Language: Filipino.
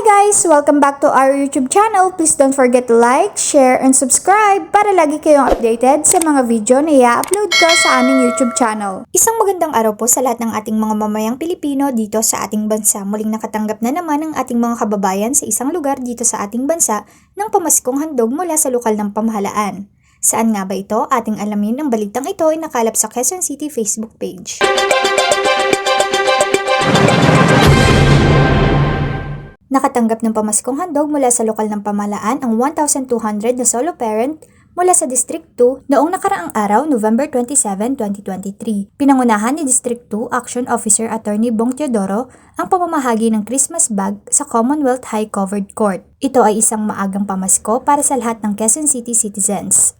guys! Welcome back to our YouTube channel. Please don't forget to like, share, and subscribe para lagi kayong updated sa mga video na i-upload ko sa aming YouTube channel. Isang magandang araw po sa lahat ng ating mga mamayang Pilipino dito sa ating bansa. Muling nakatanggap na naman ang ating mga kababayan sa isang lugar dito sa ating bansa ng pamaskong handog mula sa lokal ng pamahalaan. Saan nga ba ito? Ating alamin ang balitang ito ay nakalap sa Quezon City Facebook page. Nakatanggap ng pamaskong handog mula sa lokal ng pamahalaan ang 1,200 na solo parent mula sa District 2 noong nakaraang araw, November 27, 2023. Pinangunahan ni District 2 Action Officer Attorney Bong Teodoro ang pamamahagi ng Christmas bag sa Commonwealth High Covered Court. Ito ay isang maagang pamasko para sa lahat ng Quezon City citizens.